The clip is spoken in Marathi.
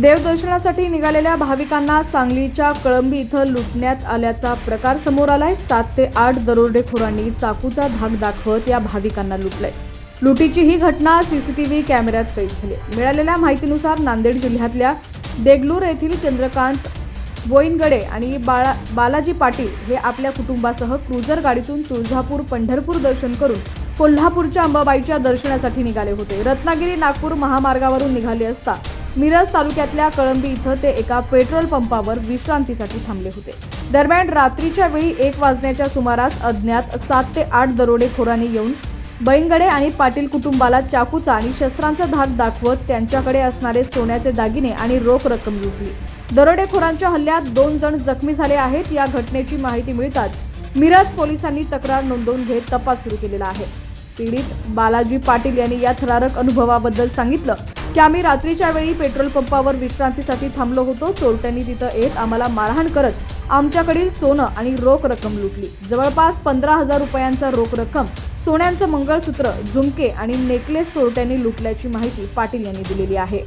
देवदर्शनासाठी निघालेल्या भाविकांना सांगलीच्या कळंबी इथं लुटण्यात आल्याचा प्रकार समोर आलाय. सात ते आठ दरोडेखोरांनी चाकूचा धाक दाखवत या भाविकांना लुटलंय. लुटीची ही घटना सीसीटीव्ही कॅमेऱ्यात कैद झाली. मिळालेल्या माहितीनुसार नांदेड जिल्ह्यातल्या देगलूर येथील चंद्रकांत बोईनगडे आणि बाळा बालाजी पाटील हे आपल्या कुटुंबासह क्रुझर गाडीतून तुळजापूर पंढरपूर दर्शन करून कोल्हापूरच्या अंबाबाईच्या दर्शनासाठी निघाले होते. रत्नागिरी नागपूर महामार्गावरून निघाले असता मिरज तालुक्यातल्या कळंबी इथं ते एका पेट्रोल पंपावर विश्रांतीसाठी थांबले होते. दरम्यान रात्रीच्या वेळी एक वाजण्याच्या सुमारास अज्ञात सात ते आठ दरोडेखोरांनी येऊन बैनगडे आणि पाटील कुटुंबाला चाकूचा आणि शस्त्रांचा धाक दाखवत त्यांच्याकडे असणारे सोन्याचे दागिने आणि रोख रक्कम लुटली. दरोडेखोरांच्या हल्ल्यात दोन जण जखमी झाले आहेत. या घटनेची माहिती मिळताच मिरज पोलिसांनी तक्रार नोंदवून घेत तपास सुरू केलेला आहे. पीडित बालाजी पाटील यांनी या थरारक अनुभवाबद्दल सांगितलं की आम्ही रात्रीच्या वेळी पेट्रोल पंपावर विश्रांतीसाठी थांबलो होतो. चोरट्यांनी तिथं येत आम्हाला मारहाण करत आमच्याकडील सोनं आणि रोख रक्कम लुटली. जवळपास पंधरा हजार रुपयांचा रोख रक्कम सोन्यांचं मंगळसूत्र झुमके आणि नेकलेस चोरट्यांनी लुटल्याची माहिती पाटील यांनी दिलेली आहे.